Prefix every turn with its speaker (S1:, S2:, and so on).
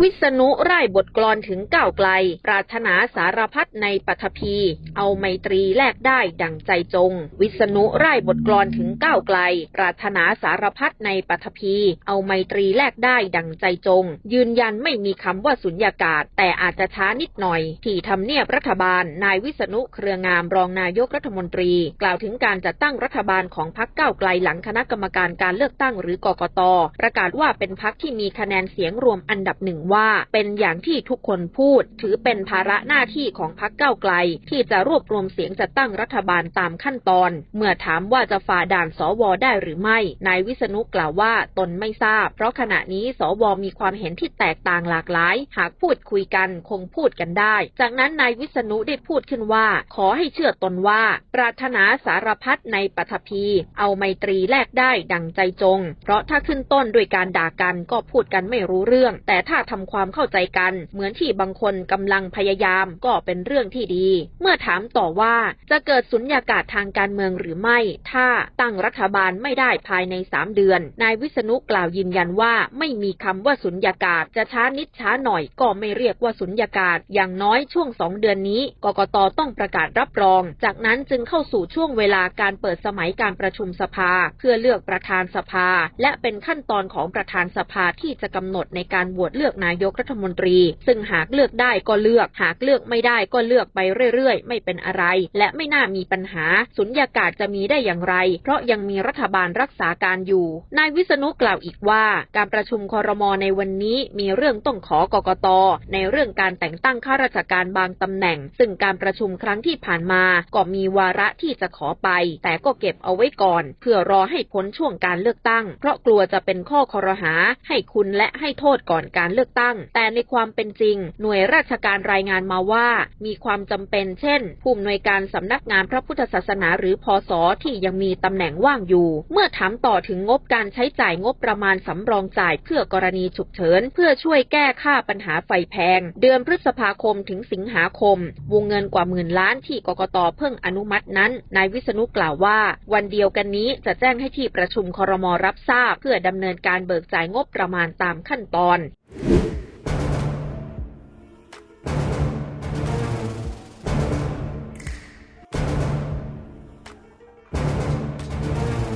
S1: วิษณุไร่บทกลอนถึงก้าวไกล ปรารถนาสารพัดในปัทภี เอาไมตรีแลกได้ดังใจจง วิษณุไร่บทกลอนถึงก้าวไกล ปรารถนาสารพัดในปัทภี เอาไมตรีแลกได้ดังใจจง ยืนยันไม่มีคำว่าสุญญากาศ แต่อาจจะช้านิดหน่อย ที่ทำเนียบรัฐบาล นายวิษณุเครืองามรองนายกรัฐมนตรี กล่าวถึงการจัดตั้งรัฐบาลของพรรคก้าวไกลหลังคณะกรรมการการเลือกตั้งหรือกกตประกาศว่าเป็นพรรคที่มีคะแนนเสียงรวมอันดับหนึ่งว่าเป็นอย่างที่ทุกคนพูด ถือเป็นภาระหน้าที่ของพรรคเก้าไกล ที่จะรวบรวมเสียงจัดตั้งรัฐบาลตามขั้นตอน เมื่อถามว่าจะฝ่าด่านสวได้หรือไม่ นายวิษณุกล่าวว่าตนไม่ทราบ เพราะขณะนี้สวมีความเห็นที่แตกต่างหลากหลาย หากพูดคุยกันคงพูดกันได้ จากนั้นนายวิษณุได้พูดขึ้นว่า ขอให้เชื่อตนว่า ปรารถนาสารพัดในปัทภีเอาไมตรีแลกได้ดังใจจง เพราะถ้าขึ้นต้นด้วยการด่ากันก็พูดกันไม่รู้เรื่อง แต่ถ้าทำความเข้าใจกัน เหมือนที่บางคนกำลังพยายามก็เป็นเรื่องที่ดี เมื่อถามต่อว่าจะเกิดสุญญากาศทางการเมืองหรือไม่ ถ้าตั้งรัฐบาลไม่ได้ภายในสามเดือน นายวิษณุกล่าวยืนยันว่าไม่มีคำว่าสุญญากาศ จะช้านิดช้าหน่อยก็ไม่เรียกว่าสุญญากาศ อย่างน้อยช่วงสองเดือนนี้กกตต้องประกาศรับรอง จากนั้นจึงเข้าสู่ช่วงเวลาการเปิดสมัยการประชุมสภา เพื่อเลือกประธานสภา และเป็นขั้นตอนของประธานสภาที่จะกำหนดในการโหวตเลือกนายกรัฐมนตรี ซึ่งหากเลือกได้ก็เลือก หากเลือกไม่ได้ก็เลือกไปเรื่อยๆ ไม่เป็นอะไร และไม่น่ามีปัญหา สุญญากาศจะมีได้อย่างไร เพราะยังมีรัฐบาลรักษาการอยู่ นายวิษณุกล่าวอีกว่า การประชุมคอรมอในวันนี้มีเรื่องต้องขอกกต ในเรื่องการแต่งตั้งข้าราชการบางตำแหน่ง ซึ่งการประชุมครั้งที่ผ่านมาก็มีวาระที่จะขอไป แต่ก็เก็บเอาไว้ก่อน เพื่อรอให้พ้นช่วงการเลือกตั้ง เพราะกลัวจะเป็นข้อคอรหาให้คุณและให้โทษก่อนการเลือกตั้ง แต่ในความเป็นจริง หน่วยราชการรายงานมาว่า มีความจำเป็นเช่น ผู้อำนวยการสำนักงานพระพุทธศาสนาหรือพศที่ยังมีตำแหน่งว่างอยู่ เมื่อถามต่อถึงงบการใช้จ่ายงบประมาณสำรองจ่ายเพื่อกรณีฉุกเฉิน เพื่อช่วยแก้ค่าปัญหาไฟแพง เดือนพฤษภาคมถึงสิงหาคม วงเงินกว่าหมื่นล้านที่กกตเพิ่งอนุมัตินั้น นายวิษณุกล่าวว่า วันเดียวกันนี้จะแจ้งให้ที่ประชุมครมรับทราบ เพื่อดำเนินการเบิกจ่ายงบประมาณตามขั้นตอน